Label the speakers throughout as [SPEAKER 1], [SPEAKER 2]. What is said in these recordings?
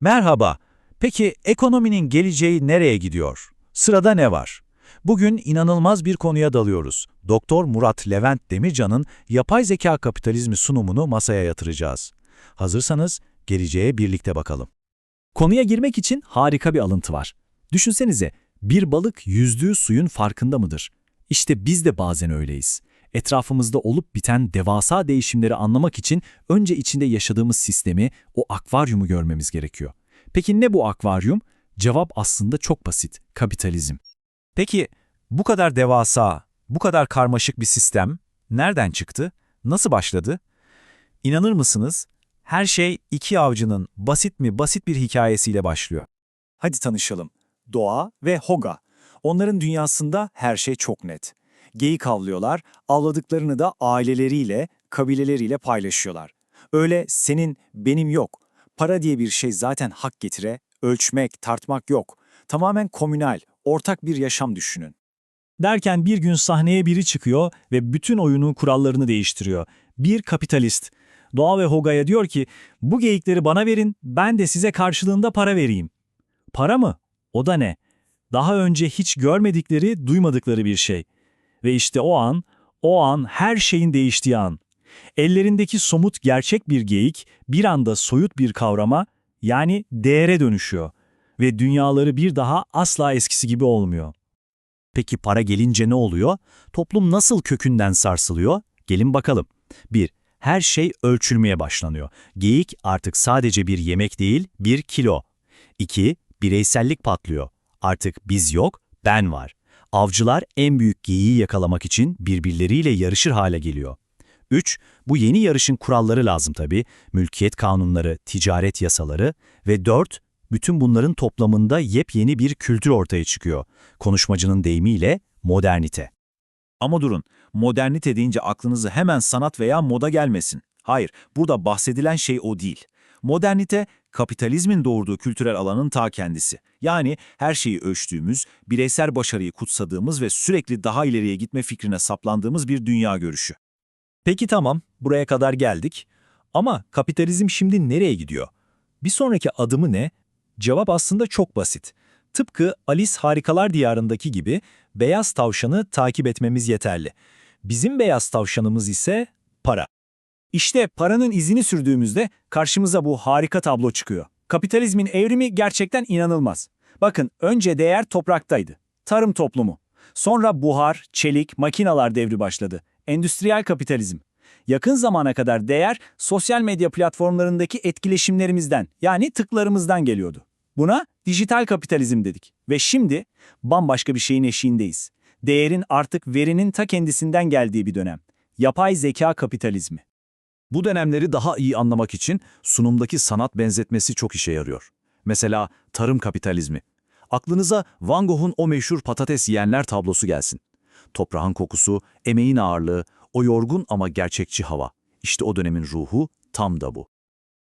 [SPEAKER 1] Merhaba. Peki ekonominin geleceği nereye gidiyor? Sırada ne var? Bugün inanılmaz bir konuya dalıyoruz. Doktor Murat Levent Demircan'ın yapay zeka kapitalizmi sunumunu masaya yatıracağız. Hazırsanız geleceğe birlikte bakalım.
[SPEAKER 2] Konuya girmek için harika bir alıntı var. Düşünsenize, bir balık yüzdüğü suyun farkında mıdır? İşte biz de bazen öyleyiz. Etrafımızda olup biten devasa değişimleri anlamak için önce içinde yaşadığımız sistemi, o akvaryumu görmemiz gerekiyor. Peki ne bu akvaryum? Cevap aslında çok basit, kapitalizm.
[SPEAKER 1] Peki bu kadar devasa, bu kadar karmaşık bir sistem nereden çıktı? Nasıl başladı? İnanır mısınız? Her şey iki avcının basit mi basit bir hikayesiyle başlıyor.
[SPEAKER 3] Hadi tanışalım. Doğa ve Hoga. Onların dünyasında her şey çok net. Geyik avlıyorlar, avladıklarını da aileleriyle, kabileleriyle paylaşıyorlar. Öyle senin, benim yok. Para diye bir şey zaten hak getire, ölçmek, tartmak yok. Tamamen komünal, ortak bir yaşam düşünün.
[SPEAKER 2] Derken bir gün sahneye biri çıkıyor ve bütün oyunun kurallarını değiştiriyor. Bir kapitalist. Doğa ve Hoga'ya diyor ki, bu geyikleri bana verin, ben de size karşılığında para vereyim. Para mı? O da ne? Daha önce hiç görmedikleri, duymadıkları bir şey. Ve işte o an, o an her şeyin değiştiği an. Ellerindeki somut gerçek bir geyik bir anda soyut bir kavrama, yani değere dönüşüyor. Ve dünyaları bir daha asla eskisi gibi olmuyor.
[SPEAKER 1] Peki para gelince ne oluyor? Toplum nasıl kökünden sarsılıyor? Gelin bakalım. 1. Her şey ölçülmeye başlanıyor. Geyik artık sadece bir yemek değil, bir kilo. 2. Bireysellik patlıyor. Artık biz yok, ben var. Avcılar en büyük geyiği yakalamak için birbirleriyle yarışır hale geliyor. 3. Bu yeni yarışın kuralları lazım tabii. Mülkiyet kanunları, ticaret yasaları ve 4. Bütün bunların toplamında yepyeni bir kültür ortaya çıkıyor. Konuşmacının deyimiyle modernite. Ama durun, modernite deyince aklınıza hemen sanat veya moda gelmesin. Hayır, burada bahsedilen şey o değil. Modernite, kapitalizmin doğurduğu kültürel alanın ta kendisi. Yani her şeyi ölçtüğümüz, bireysel başarıyı kutsadığımız ve sürekli daha ileriye gitme fikrine saplandığımız bir dünya görüşü.
[SPEAKER 2] Peki tamam, buraya kadar geldik. Ama kapitalizm şimdi nereye gidiyor? Bir sonraki adımı ne? Cevap aslında çok basit. Tıpkı Alice Harikalar Diyarı'ndaki gibi beyaz tavşanı takip etmemiz yeterli. Bizim beyaz tavşanımız ise para. İşte paranın izini sürdüğümüzde karşımıza bu harika tablo çıkıyor. Kapitalizmin evrimi gerçekten inanılmaz. Bakın önce değer topraktaydı. Tarım toplumu. Sonra buhar, çelik, makinalar devri başladı. Endüstriyel kapitalizm. Yakın zamana kadar değer sosyal medya platformlarındaki etkileşimlerimizden yani tıklarımızdan geliyordu. Buna dijital kapitalizm dedik ve şimdi bambaşka bir şeyin eşiğindeyiz. Değerin artık verinin ta kendisinden geldiği bir dönem. Yapay zeka kapitalizmi.
[SPEAKER 1] Bu dönemleri daha iyi anlamak için sunumdaki sanat benzetmesi çok işe yarıyor. Mesela tarım kapitalizmi. Aklınıza Van Gogh'un o meşhur patates yiyenler tablosu gelsin. Toprağın kokusu, emeğin ağırlığı, o yorgun ama gerçekçi hava. İşte o dönemin ruhu tam da bu.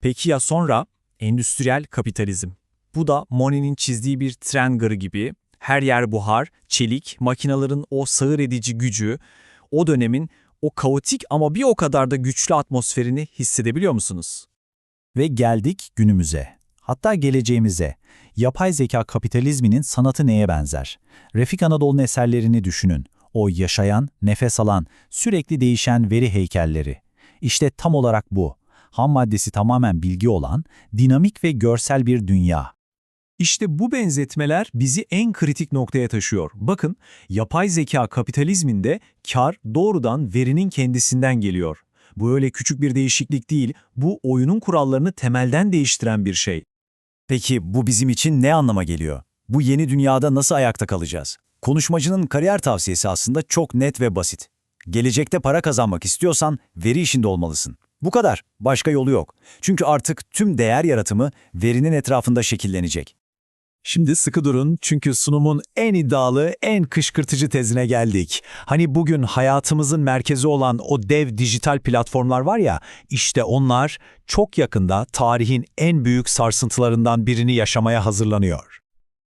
[SPEAKER 2] Peki ya sonra? Endüstriyel kapitalizm. Bu da Monet'in çizdiği bir tren garı gibi. Her yer buhar, çelik, makinaların o sağır edici gücü, o dönemin o kaotik ama bir o kadar da güçlü atmosferini hissedebiliyor musunuz?
[SPEAKER 1] Ve geldik günümüze. Hatta geleceğimize. Yapay zeka kapitalizminin sanatı neye benzer? Refik Anadolu'nun eserlerini düşünün. O yaşayan, nefes alan, sürekli değişen veri heykelleri. İşte tam olarak bu. Ham maddesi tamamen bilgi olan, dinamik ve görsel bir dünya.
[SPEAKER 2] İşte bu benzetmeler bizi en kritik noktaya taşıyor. Bakın, yapay zeka kapitalizminde kar doğrudan verinin kendisinden geliyor. Bu öyle küçük bir değişiklik değil, bu oyunun kurallarını temelden değiştiren bir şey.
[SPEAKER 1] Peki bu bizim için ne anlama geliyor? Bu yeni dünyada nasıl ayakta kalacağız? Konuşmacının kariyer tavsiyesi aslında çok net ve basit. Gelecekte para kazanmak istiyorsan veri işinde olmalısın. Bu kadar. Başka yolu yok. Çünkü artık tüm değer yaratımı verinin etrafında şekillenecek.
[SPEAKER 2] Şimdi sıkı durun çünkü sunumun en iddialı, en kışkırtıcı tezine geldik. Hani bugün hayatımızın merkezi olan o dev dijital platformlar var ya, işte onlar çok yakında tarihin en büyük sarsıntılarından birini yaşamaya hazırlanıyor.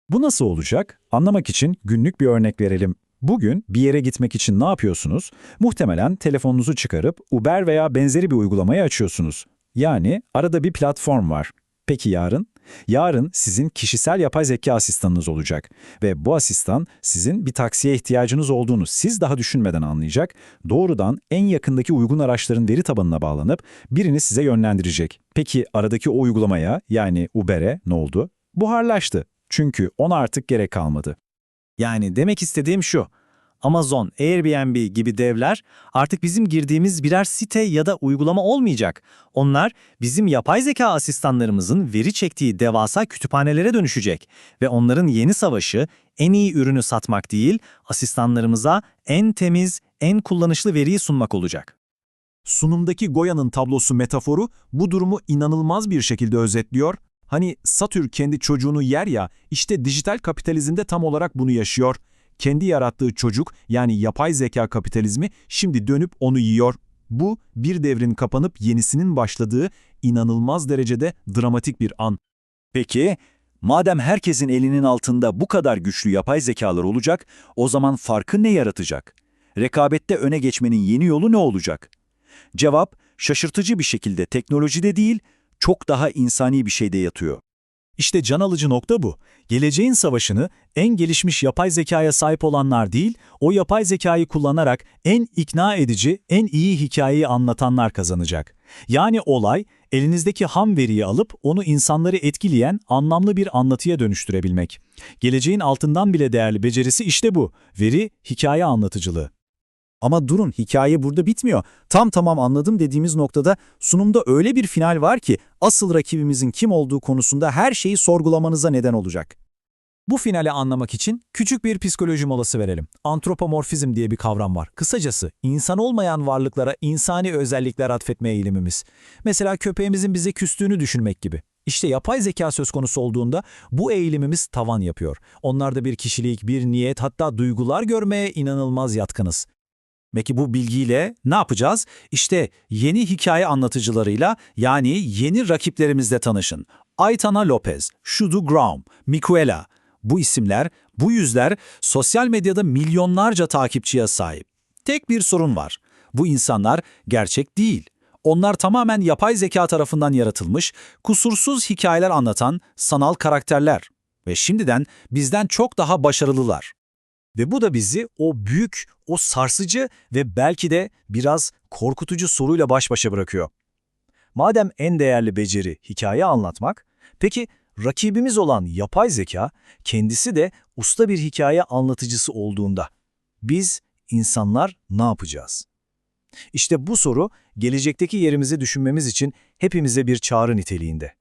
[SPEAKER 1] Bu nasıl olacak? Anlamak için günlük bir örnek verelim. Bugün bir yere gitmek için ne yapıyorsunuz? Muhtemelen telefonunuzu çıkarıp Uber veya benzeri bir uygulamayı açıyorsunuz. Yani arada bir platform var. Peki yarın?
[SPEAKER 4] Yarın sizin kişisel yapay zeka asistanınız olacak ve bu asistan sizin bir taksiye ihtiyacınız olduğunu siz daha düşünmeden anlayacak, doğrudan en yakındaki uygun araçların veri tabanına bağlanıp birini size yönlendirecek. Peki aradaki o uygulamaya yani Uber'e ne oldu? Buharlaştı. Çünkü ona artık gerek kalmadı.
[SPEAKER 2] Yani demek istediğim şu. Amazon, Airbnb gibi devler artık bizim girdiğimiz birer site ya da uygulama olmayacak. Onlar bizim yapay zeka asistanlarımızın veri çektiği devasa kütüphanelere dönüşecek ve onların yeni savaşı en iyi ürünü satmak değil, asistanlarımıza en temiz, en kullanışlı veriyi sunmak olacak.
[SPEAKER 5] Sunumdaki Goya'nın tablosu metaforu bu durumu inanılmaz bir şekilde özetliyor. Hani Satür kendi çocuğunu yer ya, işte dijital kapitalizmde tam olarak bunu yaşıyor. Kendi yarattığı çocuk yani yapay zeka kapitalizmi şimdi dönüp onu yiyor. Bu bir devrin kapanıp yenisinin başladığı inanılmaz derecede dramatik bir an.
[SPEAKER 4] Peki, madem herkesin elinin altında bu kadar güçlü yapay zekalar olacak, o zaman farkı ne yaratacak? Rekabette öne geçmenin yeni yolu ne olacak? Cevap, şaşırtıcı bir şekilde teknolojide değil, çok daha insani bir şeyde yatıyor.
[SPEAKER 1] İşte can alıcı nokta bu. Geleceğin savaşını en gelişmiş yapay zekaya sahip olanlar değil, o yapay zekayı kullanarak en ikna edici, en iyi hikayeyi anlatanlar kazanacak. Yani olay, elinizdeki ham veriyi alıp onu insanları etkileyen anlamlı bir anlatıya dönüştürebilmek. Geleceğin altından bile değerli becerisi işte bu. Veri, hikaye anlatıcılığı.
[SPEAKER 4] Ama durun, hikaye burada bitmiyor. Tam tamam anladım dediğimiz noktada sunumda öyle bir final var ki asıl rakibimizin kim olduğu konusunda her şeyi sorgulamanıza neden olacak.
[SPEAKER 5] Bu finali anlamak için küçük bir psikoloji molası verelim. Antropomorfizm diye bir kavram var. Kısacası insan olmayan varlıklara insani özellikler atfetme eğilimimiz. Mesela köpeğimizin bize küstüğünü düşünmek gibi. İşte yapay zeka söz konusu olduğunda bu eğilimimiz tavan yapıyor. Onlarda bir kişilik, bir niyet hatta duygular görmeye inanılmaz yatkınız.
[SPEAKER 3] Peki bu bilgiyle ne yapacağız? İşte yeni hikaye anlatıcılarıyla yani yeni rakiplerimizle tanışın. Aitana Lopez, Shudu Graum, Miquela. Bu isimler, bu yüzler sosyal medyada milyonlarca takipçiye sahip. Tek bir sorun var. Bu insanlar gerçek değil. Onlar tamamen yapay zeka tarafından yaratılmış, kusursuz hikayeler anlatan sanal karakterler. Ve şimdiden bizden çok daha başarılılar.
[SPEAKER 1] Ve bu da bizi o büyük, o sarsıcı ve belki de biraz korkutucu soruyla baş başa bırakıyor. Madem en değerli beceri hikaye anlatmak, peki rakibimiz olan yapay zeka kendisi de usta bir hikaye anlatıcısı olduğunda biz insanlar ne yapacağız? İşte bu soru gelecekteki yerimizi düşünmemiz için hepimize bir çağrı niteliğinde.